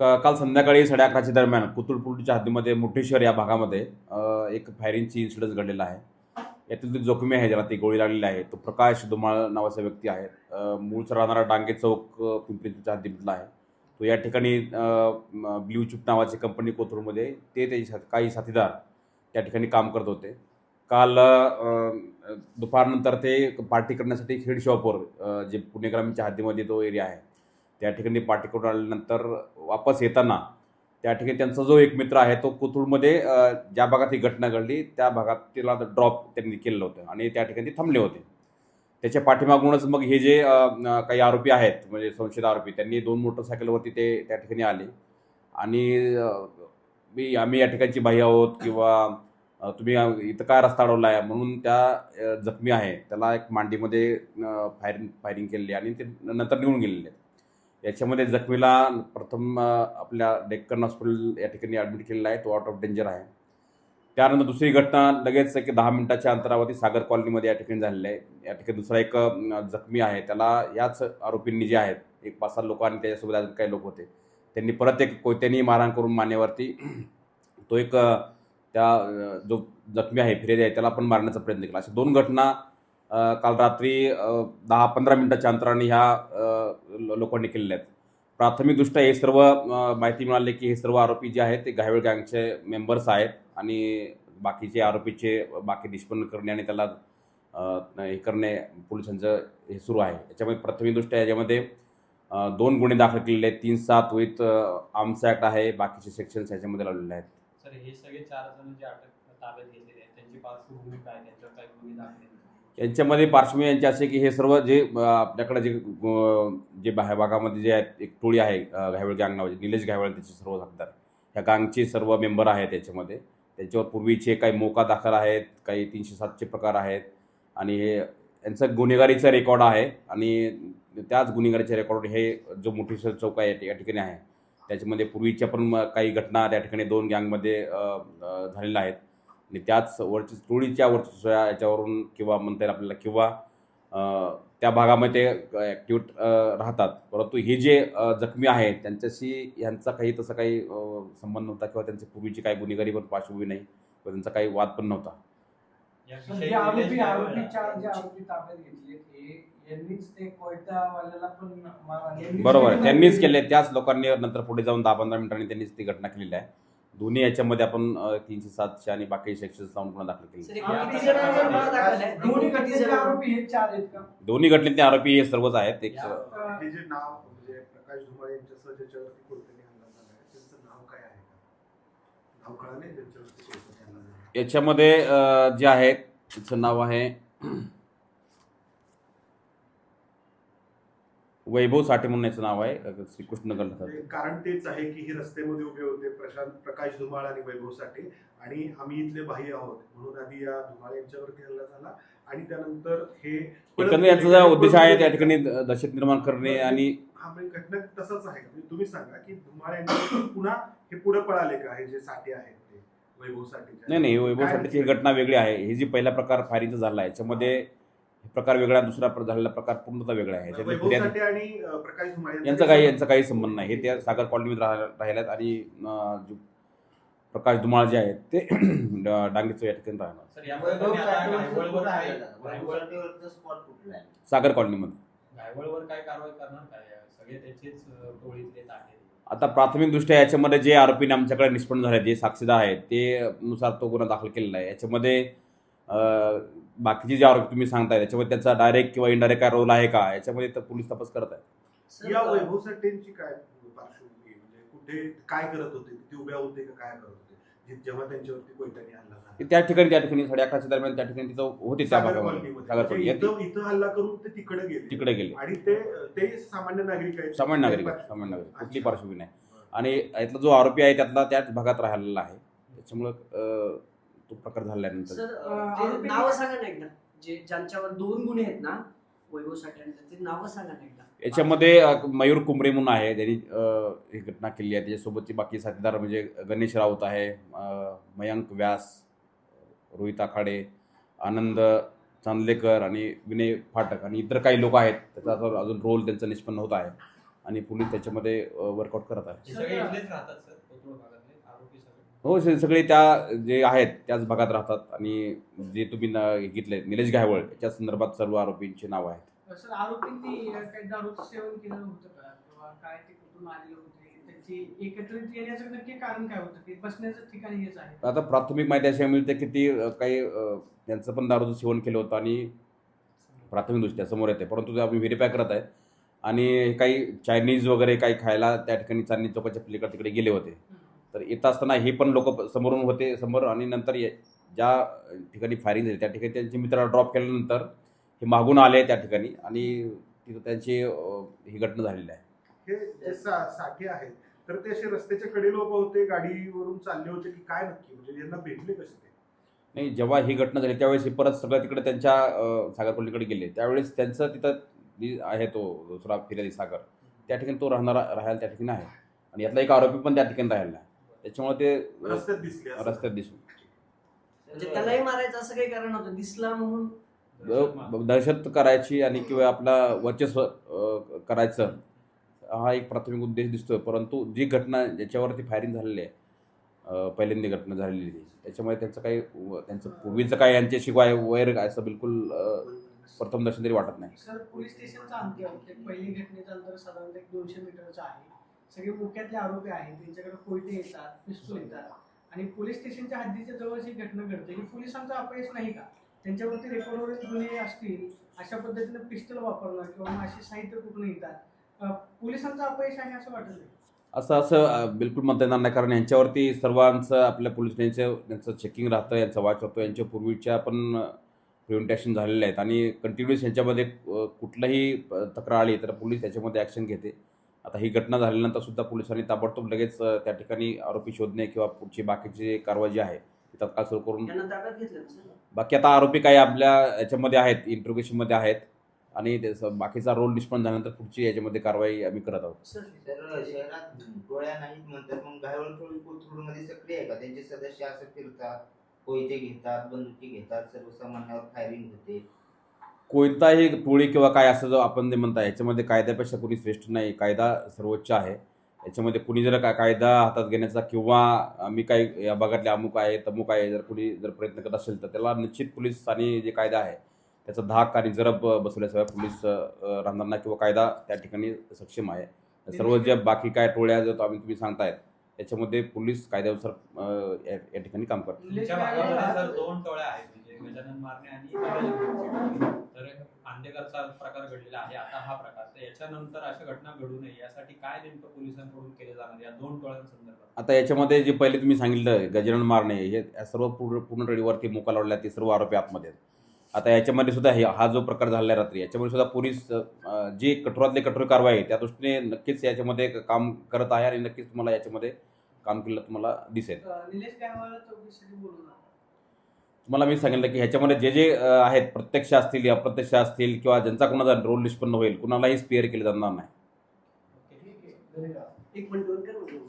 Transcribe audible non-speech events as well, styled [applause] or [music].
का काल संध्याकाळी साडे अकराच्या दरम्यान कुतुळपूरच्या हद्दीमध्ये मुठेश्वर या भागामध्ये एक फायरिंगची इन्सिडन्स घडलेला आहे. यातील जी जोखमी आहे ज्याला ती गोळी लागलेली आहे तो प्रकाश धुमाळ नावाचा व्यक्ती आहे. मूळचा राहणारा डांगे चौक पिंपरीच्या हद्दीमधला आहे. तो या ठिकाणी ब्ल्यू चिप नावाची कंपनी कोथरूडमध्ये ते त्याचे साथ- काही साथीदार त्या ठिकाणी काम करत होते. काल दुपारनंतर ते पार्टी करण्यासाठी खेड शॉपवर जे पुणे ग्रामीणच्या हद्दीमध्ये तो एरिया आहे त्या ठिकाणी पार्टी करून आल्यानंतर वापस येताना त्या ठिकाणी त्यांचा जो एक मित्र आहे तो कोथरूडमध्ये ज्या भागात ही घटना घडली त्या भागात तिला ड्रॉप त्यांनी केलेलं होतं आणि त्या ठिकाणी थांबले होते. त्याच्या पाठीमागूनच मग हे जे काही आरोपी आहेत म्हणजे संशयित आरोपी त्यांनी दोन मोटरसायकलवरती ते त्या ठिकाणी आले. आणि मी आम्ही या ठिकाणची बाई आहोत किंवा तुम्ही इथं काय रस्ता अडवला आहे म्हणून त्या जखमी आहे. त्याला एक मांडीमध्ये फायरिंग फायरिंग केलेली आणि ते नंतर निघून गेलेले आहेत. याच्यामध्ये जखमीला प्रथम आपल्या डेक्कन हॉस्पिटल या ठिकाणी ॲडमिट केलेला आहे. तो आउट ऑफ डेंजर आहे. त्यानंतर दुसरी घटना लगेच एक दहा मिनिटाच्या अंतरावरती सागर कॉलनीमध्ये या ठिकाणी झालेली आहे. या ठिकाणी दुसरा एक जखमी आहे. त्याला याच आरोपींनी जे आहेत एक पाच सात लोक आणि त्याच्यासोबत अजून काही लोक होते. त्यांनी परत एक कोयत्यानी मारहाण करून मानेवरती तो एक त्या जो जखमी आहे फिर्यादी आहे त्याला पण मारण्याचा प्रयत्न केला. अशा दोन घटना काल रात्री दहा पंधरा मिनटाच्या अंतराने ह्या लोकांनी केलेल्या आहेत. प्राथमिकदृष्ट्या हे सर्व माहिती मिळाली की हे सर्व आरोपी जे आहेत ते घायवळ गँगचे मेंबर्स आहेत आणि बाकीचे आरोपीचे बाकी निष्पन्न करणे आणि त्याला हे करणे पोलिसांचं हे सुरू आहे. याच्यामध्ये प्राथमिकदृष्ट्या याच्यामध्ये दोन गुन्हे दाखल केलेले आहेत. तीन सात विथ आर्म्स ॲक्ट आहे. बाकीचे सेक्शन्स याच्यामध्ये लावलेले आहेत. सर हे सगळे चार जण जे अटक ताब्यात घेतलेले आहेत त्यांची पार्श्वभूमी काय त्यांच्यावर काय गुन्हे दाखल यांच्यामध्ये पार्श्वभूमी यांची असे की हे सर्व जे आपल्याकडे जे जे बाह्य भागामध्ये जे आहेत एक टोळी आहे घायवळ गँग नावाची निलेश घायवळ त्याचे सर्व साथीदार ह्या गँगचे सर्व मेंबर आहेत त्याच्यामध्ये. त्यांच्यावर पूर्वीचे काही मोका दाखल आहेत काही तीनशे सातचे प्रकार आहेत आणि हे यांचं गुन्हेगारीचा रेकॉर्ड आहे आणि त्याच गुन्हेगारीच्या रेकॉर्ड हे जो मोठी चौक आहे या ठिकाणी आहे. त्याच्यामध्ये पूर्वीच्या पण म- काही घटना त्या ठिकाणी दोन गँगमध्ये झालेल्या आहेत. आणि त्याच वरची टोळीच्या वरच्या याच्यावरून किंवा म्हणता येईल आपल्याला किंवा अ, त्या भागामध्ये ॲक्टिव्ह राहतात. परंतु हे जे जखमी आहेत त्यांच्याशी यांचा काही तसा काही संबंध नव्हता किंवा त्यांची पूर्वीची काही गुन्हेगारी पण पार्श्वभूमी नाही किंवा त्यांचा काही वाद पण नव्हता. हे बरोबर. त्यांनीच केले त्याच लोकांनी नंतर पुढे जाऊन दहा पंधरा मिनिटांनी त्यांनीच ती घटना केलेली आहे. दोन्ही याच्यामध्ये आपण तीनशे सातशे आणि बाकी सेक्शन्स लावून गुन्हा दाखल केले. आहे? दोन्ही हे आहेत घटनेतले आरोपी हे सर्वच आहेत. एक या- हे जे नाव म्हणजे प्रकाश धुमाळ यांच्यासह ज्याच्यावरती कोणत्याने हल्ला झाला आहे त्यांचं नाव काय आहे का नाव कळाले ज्यांच्यावरती कोणत्याने हल्ला झाला याच्यामध्ये अ, जे आहे त्याचं नाव आहे वैभव साठे म्हणून याचं नाव आहे श्रीकृष्णगड म्हणजे कारण तेच आहे की हे रस्त्यामध्ये उभे होते प्रशांत प्रकाश धुमाळ आणि वैभव साठे. आणि आम्ही इथले बाह्य आहोत. म्हणून आधी या धुमाळ यांच्यावरती हल्ला झाला. आणि त्यानंतर हे एकंदर यांचा उद्देश आहे त्या ठिकाणी दहशत निर्माण करणे आणि हा म्हणजे घटना तसाच आहे. म्हणजे तुम्ही सांगा की धुमाळ यांच्यावरती पुन्हा हे पुढे पळाले का हे जे साठे आहेत ते वैभव साठे नाही नाही वैभव साठेची ही घटना वेगळी आहे. ही जी पहिला प्रकार फायरिंगचा झाला याच्यामध्ये प्रकार वेगळा दुसरा प्र- झालेला प्रकार पूर्णतः वेगळा आहे. धुमाळ यांचा काही यांचा काही संबंध नाही. हे त्या सागर राह राहिल्यात आणि प्रकाश धुमाळ जे आहेत ते [clears throat] डांगेचं या ठिकाणी राहणार? सागर कॉलनीमध्ये. आता प्राथमिकदृष्ट्या याच्यामध्ये जे आरोपीने आमच्याकडे निष्पन्न झाले जे साक्षीदार आहेत ते नुसार तो गुन्हा दाखल केलेला आहे. याच्यामध्ये बाकीचे जे आरोपी तुम्ही सांगताय त्याच्यामध्ये त्याचा डायरेक्ट किंवा इनडायरेक्ट काय रोल आहे का? याच्यामध्ये तर पोलीस तपास करत आहेत. सर, या वैभव साठेंची काय पार्श्वभूमी म्हणजे कुठे काय करत होते? ते उभ्या होते का काय करत होते? जेव्हा त्यांच्यावरती कोयत्याने हल्ला झाला. ते त्या ठिकाणी त्या ठिकाणी साडे अकराच्या दरम्यान त्या ठिकाणी तिथं होते त्या सागर भागामध्ये. सागर म्हणजे इथं इथं हल्ला करून ते तिकडे गेले. तिकडे गेले. आणि ते ते सामान्य नागरिक आहेत. सामान्य नागरिक अच्छा. सामान्य नागरिक. कुठली. पार्श्वभूमी नाही. आणि यातला जो आरोपी आहे त्यातला त्याच भागात राहिलेला आहे. त्याच्यामुळं अं, तो प्रकार झाल्यानंतर. सर ते नावं सांगा ना एकदा. जे ज्यांच्यावर दोन गुन्हे आहेत ना वैभव साठे यांचे, ते नावं सांगा ना एकदा. याच्यामध्ये अं, मयूर कुंबरे म्हणून आहे. त्यांनी अं, ही घटना केली आहे. त्याच्यासोबतची बाकी साथीदार म्हणजे गणेश राऊत आहे अं, मयांक व्यास रोहित आखाडे आनंद चांदलेकर आणि विनय फाटक आणि इतर काही लोक आहेत. त्याचा अजून रोल त्यांचा निष्पन्न होत आहे. आणि पोलीस त्याच्यामध्ये वर्कआउट करत आहे. हे सगळे इथलेच राहतात सर. कोथरूड भागातले आरोपी सगळे हो सगळे त्या जे आहेत त्याच भागात राहतात. आणि जे तुम्ही न- घेतले निलेश गायवळ याच्या संदर्भात सर्व आरोपींची नाव आहेत. आता प्राथमिक माहिती अशी मिळते की ती काही त्यांचं पण दारूचं सेवन केलं होतं आणि प्राथमिकदृष्ट्या समोर येते. परंतु ते आम्ही व्हेरीफाय करत आहे. आणि काही चायनीज वगैरे काही खायला त्या ठिकाणी चांदणी चौकाच्या पलीकडे तिकडे गेले होते. तर येत असताना हे पण लोक समोरून होते समोर आणि नंतर ज्या ठिकाणी फायरिंग झाली त्या ठिकाणी त्यांचे मित्राला ड्रॉप केल्यानंतर हे मागून आले त्या ठिकाणी आणि तिथं त्यांची ही घटना झालेली आहे. हे साठे आहेत तर ते असे रस्त्याच्या कडेला उभे होते गाडीवरून चालले होते की काय नक्की? म्हणजे यांना भेटले कसे ते? नाही जेव्हा ही घटना झाली त्यावेळेस हे परत सगळं तिकडे त्यांच्या सागरपल्लीकडे गेले. त्यावेळेस त्यांचं तिथं आहे तो दुसरा फिर्यादी सागर त्या ठिकाणी तो राहणारा राहायला त्या ठिकाणी आहे. आणि यातला एक आरोपी पण त्या ठिकाणी राहिला त्याच्यामुळे ते रस्त्यात दिसले असं. रस्त्यात दिसून म्हणजे त्यालाही मारायचं असं काही कारण होतं दिसला म्हणून. दहशत करायची आणि किंवा आपला वर्चस्व अ, करायचं हा एक प्राथमिक उद्देश दिसतोय. परंतु जी घटना ज्याच्यावरती फायरिंग झालेली आहे अ, पहिल्यांदी घटना झालेली आहे त्याच्यामुळे त्यांचं काही व- त्यांचं पूर्वीचं काय यांच्याशी काय वैर काय असं बिलकुल अ, प्रथम दर्शन तरी वाटत नाही. सर पोलीस स्टेशनचं अंतर पहिली घटनेचं अंतर साधारणतः एक दोनशे मीटरचं आहे. सगळे मुख्यातले आरोपी आहेत त्यांच्याकडे कोयते येतात पिस्तूल येतात. आणि पोलीस स्टेशनच्या हद्दीच्या जवळ घटना घडते ही पोलिसांचं अपयश नाही का? त्यांच्यावरती रेकॉर्डवरील गुन्हे असतील अशा पद्धतीनं पिस्तूल वापरणं किंवा मग असे साहित्य कुठून येतात? पोलिसांचं अपयश आहे असं वाटत नाही. असं असं बिलकुल म्हणता येणार नाही कारण यांच्यावरती सर्वांचं आपल्या पोलीस त्यांचं त्यांचं चेकिंग राहतं यांचा वाच होतो यांच्या पूर्वीच्या पण प्रिव्हेंटेशन झालेले आहेत. आणि कंटिन्युअस यांच्यामध्ये कुठलाही तक्रार आली तर पोलीस त्याच्यामध्ये ॲक्शन घेते. आता ही घटना झाल्यानंतर सुद्धा पोलिसांनी ताबडतोब लगेच त्या ठिकाणी आरोपी शोधणे किंवा पुढची बाकीची कारवाई जी आहे ती तत्काळ सुरू करून त्यांना ताब्यात घेतलं ना सर बाकी आता आरोपी काही आपल्या याच्यामध्ये आहेत इंट्रोगेशनमध्ये आहेत आणि बाकीचा रोल निष्पन्न झाल्यानंतर पुढची याच्यामध्ये कारवाई आम्ही करत आहोत. सर तर शहरात टोळ्या नाहीत म्हणतात मग घायवळ टोळी कोथरूडमध्ये सक्रिय आहे का? त्यांचे सदस्य असं फिरतात कोयते घेतात बंदुकी घेतात सर्वसामान्यावर फायरिंग होते. कोणताही टोळी किंवा काय असं जो आपण जे म्हणता याच्यामध्ये कायद्यापेक्षा कोणी श्रेष्ठ नाही कायदा सर्वोच्च आहे. याच्यामध्ये कुणी जर का कायदा हातात घेण्याचा किंवा आम्ही काही या भागातले अमुक आहे तमुक आहे जर कुणी जर प्रयत्न करत असेल तर त्याला निश्चित पोलीस आणि जे कायदा आहे त्याचा धाक आणि जरब बसवल्याशिवाय पोलीस राहणार नाही किंवा कायदा त्या ठिकाणी सक्षम आहे. सर्व जे बाकी काय टोळ्या जो आम्ही तुम्ही सांगतायत त्याच्यामध्ये पोलीस कायद्यानुसार या ठिकाणी काम करतात. गजानन मारणे आणि. तर आंदेकरचा प्रकार घडलेला आहे. आता हा प्रकार. तर याच्यानंतर अशा घटना घडू नये. यासाठी काय नेमकं पोलिसांकडून केले जाणार या दोन टोळ्यांसंदर्भात आता याच्यामध्ये जे पहिले तुम्ही सांगितलं गजानन मारणे हे या सर्व पूर्ण पूर्ण टळीवरती मुका लावल्या ते सर्व आरोपी आतमध्ये आहेत. आता याच्यामध्ये सुद्धा हे हा जो प्रकार झाला रात्री याच्यामध्ये सुद्धा पोलीस जी कठोरातली कठोर कारवाई आहे त्या दृष्टीने नक्कीच याच्यामध्ये काम करत आहे आणि नक्कीच तुम्हाला याच्यामध्ये काम केलं तुम्हाला दिसेल अं, निलेश गायवाला चौकशीसाठी बोलून आला. तुम्हाला मी सांगितलं की ह्याच्यामध्ये जे जे आहेत प्रत्यक्ष असतील अप्रत्यक्ष असतील किंवा ज्यांचा कोणाचा रोल निष्पन्न होईल कुणालाही स्पेअर केले जाणार नाही.